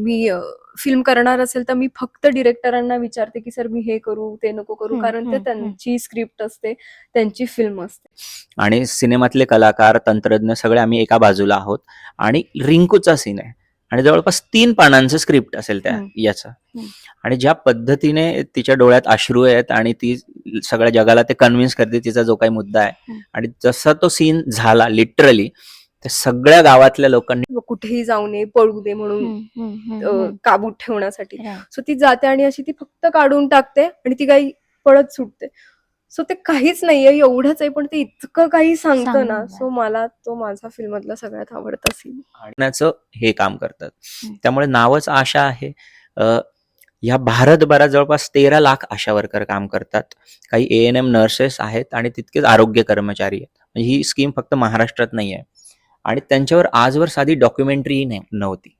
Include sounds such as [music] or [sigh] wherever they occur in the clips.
मी film करणार असेल तर मी फक्त डिरेक्टरांना विचारते की सर मी हे करू ते नको करू कारण ते त्यांची स्क्रिप्ट असते त्यांची फिल्म असते आणि सिनेमातले कलाकार तंत्रज्ञ सगळे आम्ही एका बाजूला आहोत आणि रिंकूचा सीन आहे आणि जवळपास तीन पानांचं स्क्रिप्ट असेल त्या. याचं. आणि ज्या पद्धतीने तिच्या डोळ्यात अश्रू आहेत आणि ती सगळ्या जगाला ते कन्व्हिन्स करते तिचा जो काही मुद्दा आहे. आणि जसा तो सीन झाला लिटरली त्या सगळ्या गावातल्या लोकांनी कुठेही जाऊ नये पळू दे म्हणून अ. काबूत ठेवण्यासाठी. सो ती जाते आणि अशी ती फक्त काढून टाकते आणि ती काही पळत सुटते. सो ते काहीच नाहीये एवढंच आहे पण ते इतकं काही सांगतं ना. सो मला तो माझा फिल्मातला सगळ्यात आवडता सीन आणण्याचं हे काम करतात. हम्म. त्यामुळे नावच आशा आहे. अ, ह्या भारतभरात जवळपास तेरा लाख आशा वर्कर काम करतात. काही ए एन एम नर्सेस आहेत आणि तितकेच आरोग्य कर्मचारी आहेत. म्हणजे ही स्कीम फक्त महाराष्ट्रात नाही आहे आणि त्यांच्यावर आजवर साधी डॉक्युमेंटरी नव्हती.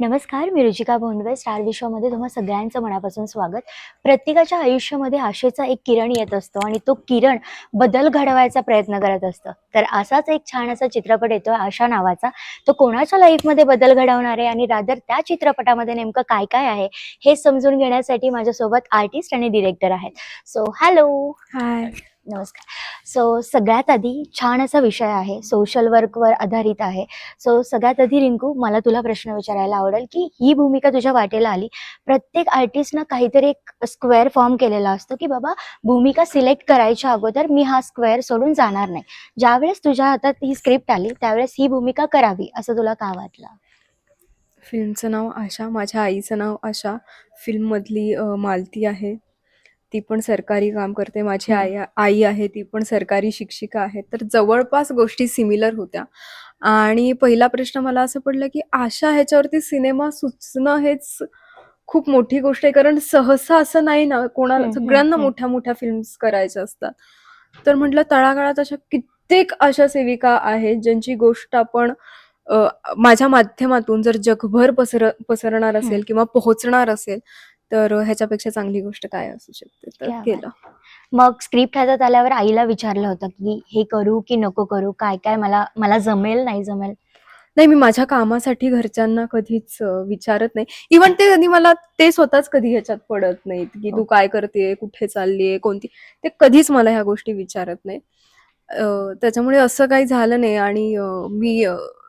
नमस्कार मी रुचिका भोंडवे स्टार विश्वामध्ये तुम्हा सगळ्यांचं मनापासून स्वागत. प्रत्येकाच्या आयुष्यामध्ये आशेचा एक किरण येत असतो आणि तो किरण बदल घडवायचा प्रयत्न करत असतो. तर असाच एक छान असा चित्रपट येतोय आशा नावाचा. तो कोणाच्या लाईफमध्ये बदल घडवणार आहे आणि रादर त्या चित्रपटामध्ये नेमकं काय काय आहे हे समजून घेण्यासाठी माझ्यासोबत आर्टिस्ट आणि डिरेक्टर आहेत. सो हॅलो हाय नमस्कार. सो सगळ्यात आधी छान असा विषय आहे सोशल वर्कवर आधारित आहे. सो सगळ्यात आधी रिंकू मला तुला प्रश्न विचारायला आवडेल की ही भूमिका तुझ्या वाटेला आली. प्रत्येक आर्टिस्टनं काहीतरी एक स्क्वेअर फॉर्म केलेला असतो की बाबा भूमिका सिलेक्ट करायच्या अगोदर मी हा स्क्वेअर सोडून जाणार नाही. ज्यावेळेस तुझ्या हातात ही स्क्रिप्ट आली त्यावेळेस ही भूमिका करावी असं तुला का वाटलं? फिल्मचं नाव आशा माझ्या आईचं नाव आशा. फिल्ममधली मालती आहे. ती पण सरकारी काम करते. माझी. आई आई आहे ती पण सरकारी शिक्षिका आहे तर जवळपास गोष्टी सिमिलर होत्या. आणि पहिला प्रश्न मला असं पडलं की आशा ह्याच्यावरती सिनेमा सुचणं हेच खूप मोठी गोष्ट आहे. कारण सहसा असं नाही ना कोणाला सगळ्यांना. मोठ्या मोठ्या फिल्म्स करायच्या असतात. तर म्हटलं तळागाळात अशा कित्येक आशा सेविका आहेत ज्यांची गोष्ट आपण माझ्या माध्यमातून जर जगभर पसर पसरणार असेल किंवा पोहोचणार असेल तर ह्याच्यापेक्षा चांगली गोष्ट काय असू शकते तर. केलं. मग स्क्रिप्ट हातात आल्यावर आईला विचारलं होतं की हे करू की नको करू? काय काय मला मला जमेल नाही जमेल? नाही मी माझ्या कामासाठी घरच्यांना कधीच विचारत नाही. इवन ते कधी मला ते स्वतःच कधी ह्याच्यात पडत नाहीत की तू काय करते कुठे चाललीये कोणती? ते कधीच मला ह्या गोष्टी विचारत नाही. त्याच्यामुळे असं काही झालं नाही आणि मी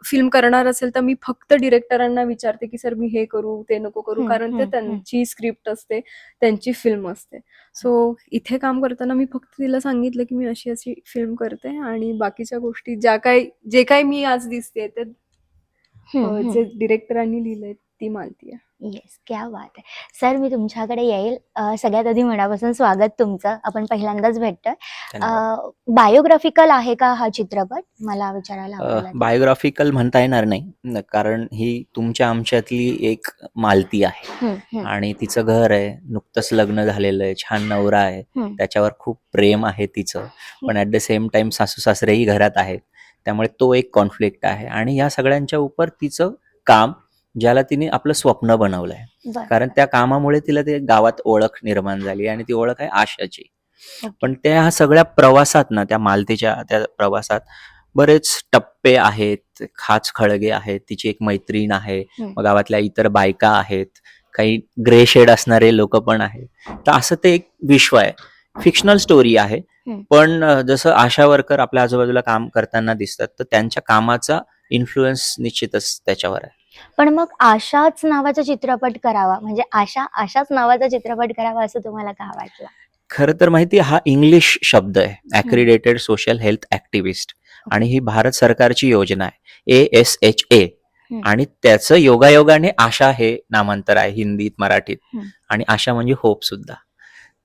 फिल्म करणार असेल तर मी फक्त डिरेक्टरांना विचारते की सर मी हे करू ते नको करू कारण ते. त्यांची स्क्रिप्ट असते त्यांची फिल्म असते सो इथे काम करताना मी फक्त तिला सांगितलं की मी अशी अशी फिल्म करते आणि बाकीच्या गोष्टी ज्या काही जे काही मी आज दिसते ते. जे डिरेक्टरांनी लिहिलंय ती मालती आहे येस क्या बात आहे. सर मी तुमच्याकडे येईल. सगळ्यात आधी मनापासून स्वागत तुमचं. आपण पहिल्यांदाच भेटतोय. बायोग्राफिकल आहे का हा चित्रपट? मला विचारायला. बायोग्राफिकल म्हणता येणार नाही. कारण ही तुमच्या आमच्यातली एक मालती आहे. आणि तिचं घर आहे. नुकतंच लग्न झालेलं आहे. छान नवरा आहे. त्याच्यावर खूप प्रेम आहे तिचं. पण ॲट द सेम टाइम सासू सासरेही घरात आहेत. त्यामुळे तो एक कॉन्फ्लिक्ट आहे. आणि या सगळ्यांच्या उपर तिचं काम ज्याला तिने आपलं स्वप्न बनवलंय. बरं. कारण त्या कामामुळे तिला ते गावात ओळख निर्माण झाली आणि ती ओळख आहे आशाची. पण त्या सगळ्या प्रवासात ना त्या मालतीच्या त्या प्रवासात बरेच टप्पे आहेत खाच खळगे आहेत तिची एक मैत्रीण आहे गावातल्या इतर बायका आहेत काही ग्रे शेड असणारे लोक पण आहेत. तर असं ते एक विश्व आहे. फिक्शनल स्टोरी आहे. पण जसं आशा वर्कर आपल्या आजूबाजूला काम करताना दिसतात तर त्यांच्या कामाचा इन्फ्लुएन्स निश्चितच त्याच्यावर आहे. पण मग आशाच नावाचा चित्रपट करावा म्हणजे आशा आशाच नावाचा चित्रपट करावा असं तुम्हाला का वाटलं? खरं तर माहिती हा इंग्लिश शब्द आहे ॲक्रिडेटेड सोशल हेल्थ ऍक्टिव्हिस्ट आणि ही भारत सरकारची योजना आहे ए एस एच ए. आणि त्याचं योगायोगाने आशा हे नामांतर आहे हिंदीत मराठीत. आणि आशा म्हणजे होप सुद्धा.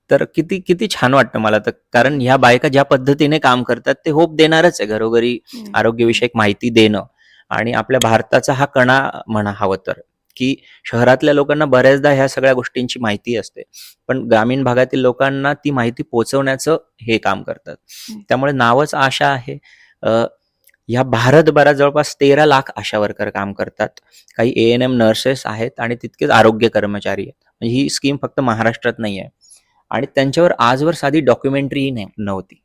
तर किती किती छान वाटतं मला तर कारण ह्या बायका ज्या पद्धतीने काम करतात ते होप देणारच आहे. घरोघरी. आरोग्यविषयक माहिती देणं आणि आपल्या भारताचा हा कणा म्हणा हवं तर की शहरातल्या लोकांना बऱ्याचदा ह्या सगळ्या गोष्टींची माहिती असते. पण ग्रामीण भागातील लोकांना ती माहिती पोहोचवण्याचं हे काम करतात. त्यामुळे नावच आशा आहे. ह्या भारतभरात जवळपास तेरा लाख आशा वर्कर काम करतात. काही ए एन एम नर्सेस आहेत आणि तितकेच आरोग्य कर्मचारी आहेत. म्हणजे ही स्कीम फक्त महाराष्ट्रात नाही आहे. आणि त्यांच्यावर आजवर साधी डॉक्युमेंटरी नव्हती.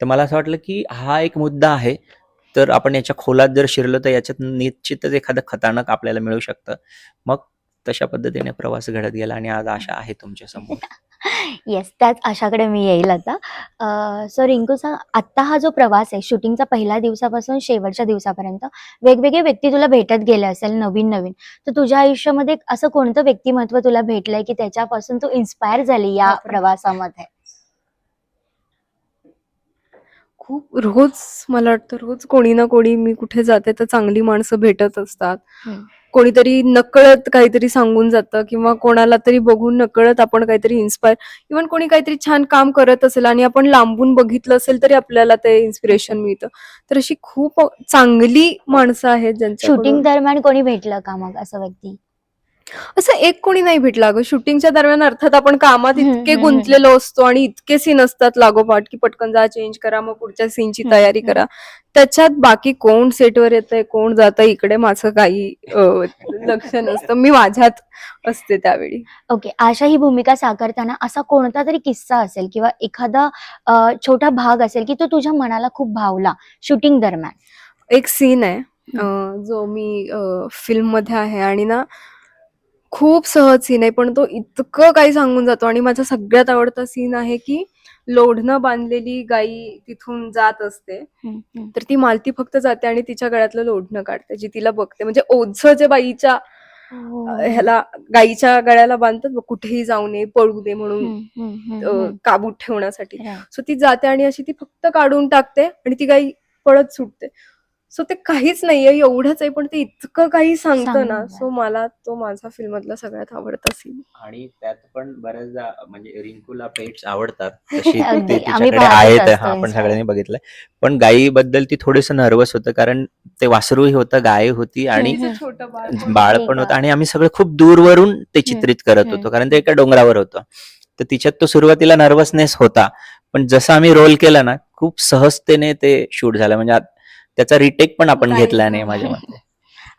तर मला असं वाटलं की हा एक मुद्दा आहे. तर आपण याच्या खोलात जर शिरलो तर याच्यात निश्चितच एखादं खतानक आपल्याला मिळू शकतं. मग तशा पद्धतीने प्रवास घडत गेला आणि आज आशा आहे तुमच्यासमोर येस [laughs] त्याच आशाकडे मी येईल आता. सो रिंकूचा आत्ता हा जो प्रवास आहे शूटिंगचा पहिल्या दिवसापासून शेवटच्या दिवसापर्यंत वेगवेगळे व्यक्ती तुला भेटत गेले असेल नवीन नवीन. तर तुझ्या आयुष्यामध्ये असं कोणतं व्यक्तिमत्व तुला भेटलंय की त्याच्यापासून तू इन्स्पायर झाली या. प्रवासामध्ये? खूप रोज मला वाटतं रोज कोणी ना कोणी मी कुठे जाते तर चांगली माणसं भेटत असतात. कोणीतरी नकळत काहीतरी सांगून जातं किंवा कोणाला तरी बघून नकळत आपण काहीतरी इन्स्पायर इव्हन कोणी काहीतरी छान काम करत असेल आणि आपण लांबून बघितलं असेल तरी आपल्याला ते इन्स्पिरेशन मिळतं. तर अशी खूप चांगली माणसं आहेत ज्यांच्या शूटिंग दरम्यान कोणी भेटलं का मग असं व्यक्ती? असं एक कोणी नाही भेटलं. अगं शूटिंगच्या दरम्यान अर्थात आपण कामात इतके गुंतलेलो असतो आणि इतके सीन असतात लागोपाठ की पटकन जा चेंज करा मग पुढच्या सीनची तयारी. करा. त्याच्यात बाकी कोण सेटवर येतंय कोण जातं इकडे माझं काही लक्ष नसतं. मी माझ्यात असते त्यावेळी. ओके आशा ही भूमिका साकारताना असा कोणता तरी किस्सा असेल किंवा एखादा छोटा भाग असेल की तो तुझ्या मनाला खूप भावला शूटिंग दरम्यान? एक सीन आहे. जो मी फिल्ममध्ये आहे आणि ना खूप सहज सीन आहे पण तो इतकं काही सांगून जातो. आणि माझा सगळ्यात आवडता सीन आहे की लोढणं बांधलेली गाई तिथून जात असते. तर ती मालती फक्त जाते आणि तिच्या गळ्यातलं लोढणं काढते जी तिला बघते. म्हणजे ओझं जे बाईच्या अं, ह्याला गाईच्या गळ्याला बांधतात कुठेही जाऊ नये पळू दे म्हणून काबूत ठेवण्यासाठी. सो ती जाते आणि अशी ती फक्त काढून टाकते आणि ती गाई पळत सुटते. सो ते काहीच नाहीये एवढंच आहे पण ते इतकं काही सांगतं ना सांगतं. सो मला तो माझा फिल्म मधला सगळ्यात आवडता सीन आणि त्यात पण बऱ्याचदा म्हणजे रिंकूला पेट्स आवडतात तशी [laughs] अगदी. ते आम्ही तिच्याकडे पाहतच आहेत असतो हा आपण. सगळ्यांनी बघितलंय पण गायीबद्दल ती थोडस नर्वस होतं कारण ते वासरूही होतं गाय होती आणि हम्म. [laughs] छोटं बाळ पण. बाळ ठीक पण होतं आहे. आणि आम्ही सगळे खूप दूरवरून ते चित्रित करत हम्म. होतो कारण ते एका डोंगरावर होतं तर तिच्यात तो सुरुवातीला नर्वसनेस होता पण जसं आम्ही रोल केला ना खूप सहजतेने ते शूट झालं म्हणजे आत- त्याचा रिटेक पण आपण. घेतला नाही माझ्या मते [laughs]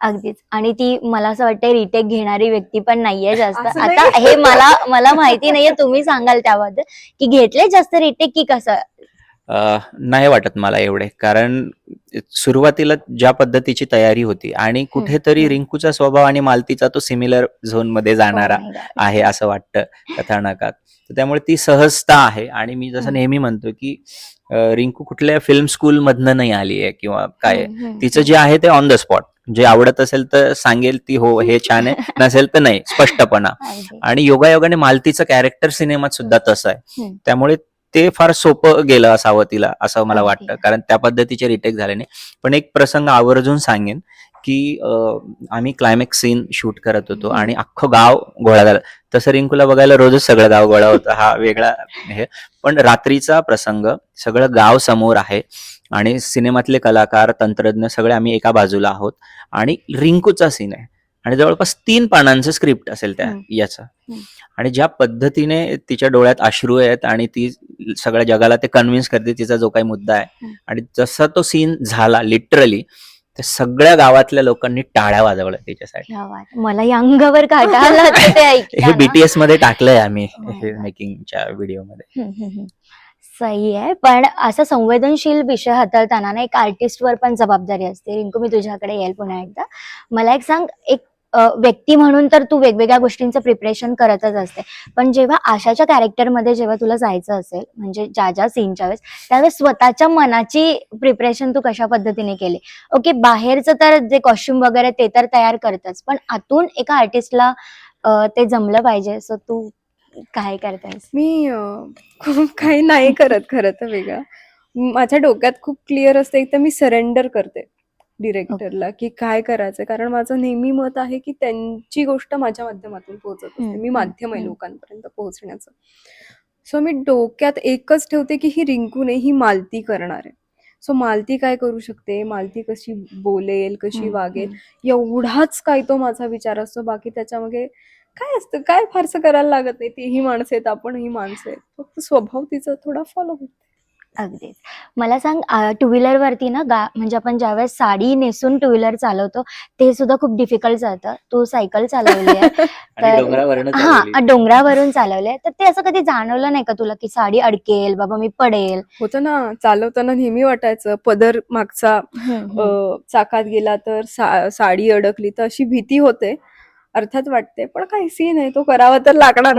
अगदीच आणि ती मला असं वाटतं रिटेक घेणारी व्यक्ती पण नाहीये जास्त असं आता नाही. हे मला मला माहिती नाहीये तुम्ही सांगाल त्याबद्दल की घेतले जास्त रिटेक की कसं अ, नाही वाटत मला एवढे कारण सुरुवातीला ज्या पद्धतीची तयारी होती आणि कुठेतरी हम्म. रिंकूचा स्वभाव आणि मालतीचा तो सिमिलर झोनमध्ये जाणारा Oh my God. आहे असं वाटतं कथानकात तर त्यामुळे ती सहजता आहे आणि मी जसं हम्म. नेहमी म्हणतो की रिंकू कुठल्या फिल्म स्कूल मधनं नाही आली आहे किंवा काय. तिचं जे आहे ते ऑन द स्पॉट जे आवडत असेल तर सांगेल ती हो हे छान आहे. [laughs] नसेल तर नाही स्पष्टपणा. आणि योगायोगाने मालतीचं कॅरेक्टर सिनेमात सुद्धा तसं आहे. त्यामुळे ते फार सोपं गेलं असावं तिला असं मला. वाटतं. कारण त्या पद्धतीचे रिटेक झाले नाही. पण एक प्रसंग आवर्जून सांगेन. की आम्ही क्लायमॅक्स सीन शूट करत होतो. आणि अख्खं गाव गोळा झालं तसं रिंकूला बघायला रोजच सगळं गाव गोळा होतं हा वेगळा हे पण रात्रीचा प्रसंग सगळं गाव समोर आहे आणि सिनेमातले कलाकार तंत्रज्ञ सगळे आम्ही एका बाजूला आहोत आणि रिंकूचा सीन आहे आणि जवळपास तीन पानांचं स्क्रिप्ट असेल त्या. याचं. आणि ज्या पद्धतीने तिच्या डोळ्यात अश्रू आहेत आणि ती सगळ्या जगाला ते कन्व्हिन्स करते तिचा जो काही मुद्दा आहे. आणि जसा तो सीन झाला लिटरली तर सगळ्या गावातल्या लोकांनी टाळ्या वाजवल्या बात. मला या अंगावर काटा आला होता ते [laughs] हे ऐकताना. बीटीएसमध्ये टाकलंय आम्ही Oh my हे God. मेकिंगच्या हम्म, हम्म, हम्म. सही आहे पण असा संवेदनशील विषय हाताळताना ना एक आर्टिस्टवर पण जबाबदारी असते रिंकू मी तुझ्याकडे येईल पुन्हा एकदा मला एक सांग एक व्यक्ती म्हणून तर तू वेगवेगळ्या गोष्टींचं प्रिपरेशन करतच असते. पण जेव्हा आशाच्या कॅरेक्टरमध्ये जेव्हा तुला जायचं असेल म्हणजे ज्या ज्या सीनच्या वेळेस त्यावेळेस स्वतःच्या मनाची प्रिपरेशन तू कशा पद्धतीने केली? ओके बाहेरचं तर जे कॉस्ट्युम वगैरे ते तर तयार करतच पण आतून एका आर्टिस्टला ते जमलं पाहिजे. सो तू काय करतेस? मी खूप काही नाही करत खरं तर वेगळं. माझ्या डोक्यात खूप क्लिअर असते एक तर मी सरेंडर करते. डिरेक्टरला की काय करायचंय? कारण माझं नेहमी मत आहे की त्यांची गोष्ट माझ्या माध्यमातून पोहोचत असते. मी माध्यम आहे. लोकांपर्यंत पोहोचण्याचं. सो मी डोक्यात एकच ठेवते की ही रिंकू नाही ही मालती करणार आहे. सो मालती काय करू शकते? मालती कशी बोलेल कशी वागेल. एवढाच काय तो माझा विचार असतो. बाकी त्याच्यामागे काय असतं? काय फारसं करायला लागत नाही? तीही माणसं आहेत आपण ही माणसं आहेत. फक्त स्वभाव तिचा थोडा फॉलो होतो. अगदीच. मला सांग टू व्हीलर वरती ना गा म्हणजे आपण ज्यावेळेस साडी नेसून टू व्हीलर चालवतो ते सुद्धा खूप डिफिकल्ट जातं तू सायकल चालवली आहे. [laughs] आणि तर- हा. डोंगरावरून चालवले तर ते असं कधी जाणवलं नाही का तुला की साडी अडकेल बाबा मी पडेल? होतं ना चालवताना नेहमी वाटायचं पदर मागचा चाकात गेला तर साडी अडकली तर अशी भीती होते. अर्थात वाटते पण काही सीन आहे तो करावा तर लागणार.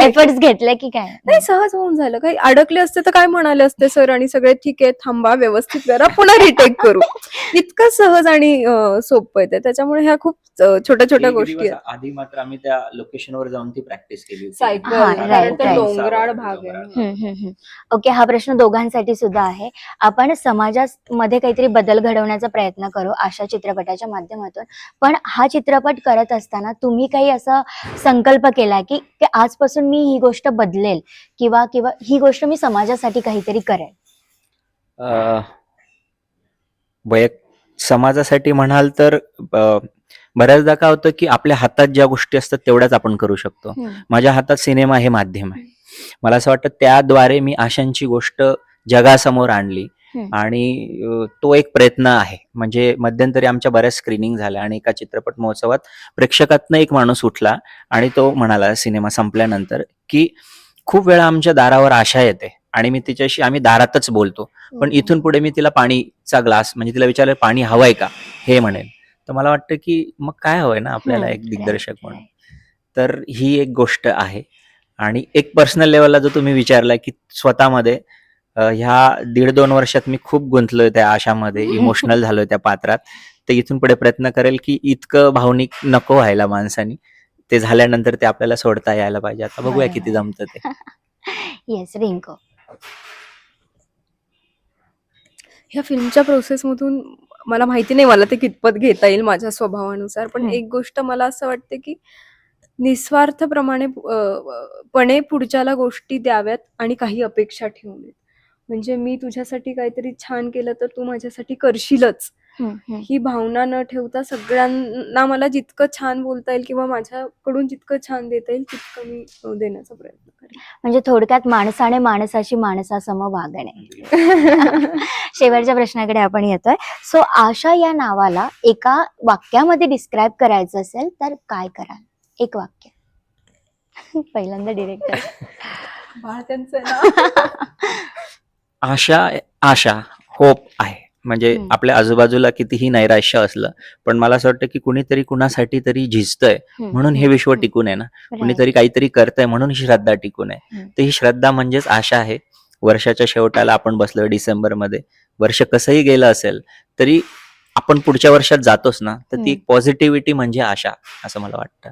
एफर्ट्स घेतले की काय? नाही सहज होऊन झालं. काही अडकले असते तर काय म्हणाले असते सर आणि सगळे ठीक आहे थांबा व्यवस्थित करा पुन्हा रिटेक करू. [laughs] इतकं सहज आणि सोपं आहे ते. त्याच्यामुळे ह्या खूप छोट्या छोट्या गोष्टी आहेत. आधी मात्र आम्ही त्या लोकेशनवर जाऊन ती प्रॅक्टिस केली होती. सायकल हा. डोंगराळ भाग आहे. ओके हा प्रश्न दोघांसाठी सुद्धा आहे. आपण समाजामध्ये काहीतरी बदल घडवण्याचा प्रयत्न करू अशा चित्रपटाच्या माध्यमातून. पण हा चित्रपट करत असताना तुम्ही काही असा संकल्प केलाय की की आजपासून मी ही गोष्ट बदलेल किंवा किंवा ही गोष्ट मी समाजासाठी काहीतरी करेल? वैयक समाजासाठी म्हणाल तर बऱ्याचदा काय होतं की आपल्या हातात ज्या गोष्टी असतात तेवढ्याच आपण करू शकतो. माझ्या हातात सिनेमा हे माध्यम आहे. मला असं वाटतं त्याद्वारे मी आशांची गोष्ट जगासमोर आणली. आणि तो एक प्रयत्न आहे. म्हणजे मध्यंतरी आमच्या बऱ्याच स्क्रीनिंग झाल्या आणि एका चित्रपट महोत्सवात प्रेक्षकातनं एक माणूस उठला आणि तो म्हणाला सिनेमा संपल्यानंतर की खूप वेळा आमच्या दारावर आशा येते आणि मी तिच्याशी आम्ही दारातच बोलतो. पण इथून पुढे मी तिला पाणीचा ग्लास म्हणजे तिला विचारलं पाणी हवंय का? हे म्हणेल तर मला वाटतं की मग काय हवंय ना आपल्याला एक दिग्दर्शक म्हणून. तर ही एक गोष्ट आहे. आणि एक पर्सनल लेवलला जो तुम्ही विचारला की स्वतःमध्ये ह्या दीड दोन वर्षात मी खूप गुंतलोय त्या आशामध्ये [laughs] इमोशनल झालोय त्या पात्रात. ते इथून पुढे प्रयत्न करेल की इतकं भावनिक नको व्हायला माणसानी. ते झाल्यानंतर ते आपल्याला सोडता यायला पाहिजे. आता बघूया. किती जमतं ते. [laughs] येस रिंको. ह्या फिल्मच्या प्रोसेसमधून मला माहिती नाही मला ते कितपत घेता येईल माझ्या स्वभावानुसार. पण. एक गोष्ट मला असं वाटते की निस्वार्थप्रमाणे पणे पुढच्याला गोष्टी द्याव्यात आणि काही अपेक्षा ठेवू नयेत. म्हणजे मी तुझ्यासाठी काहीतरी छान केलं तर तू माझ्यासाठी करशीलच. ही भावना न ठेवता सगळ्यांना मला जितकं छान बोलता येईल किंवा माझ्याकडून जितकं छान देता येईल तितकं मी देण्याचा प्रयत्न करेन. म्हणजे थोडक्यात माणसाने माणसाशी माणसासम वागणे. [laughs] शेवटच्या प्रश्नाकडे आपण येतोय. सो आशा या नावाला एका वाक्यामध्ये डिस्क्राईब करायचं असेल तर काय कराल? एक वाक्य. [laughs] पहिल्यांदा डिरेक्टर. [laughs] आशा आशा होप आहे. म्हणजे. आपल्या आजूबाजूला कितीही नैराश्य असलं पण मला असं वाटतं की कुणीतरी कुणासाठी तरी झिजतंय. म्हणून हे विश्व टिकून आहे ना. कुणीतरी काहीतरी करतंय म्हणून ही श्रद्धा टिकून आहे. तर ही श्रद्धा म्हणजेच आशा आहे. वर्षाच्या शेवटाला आपण बसलोय डिसेंबरमध्ये वर्ष कसंही गेलं असेल तरी आपण पुढच्या वर्षात जातोच ना. तर ती पॉझिटिव्हिटी म्हणजे आशा असं मला वाटतं.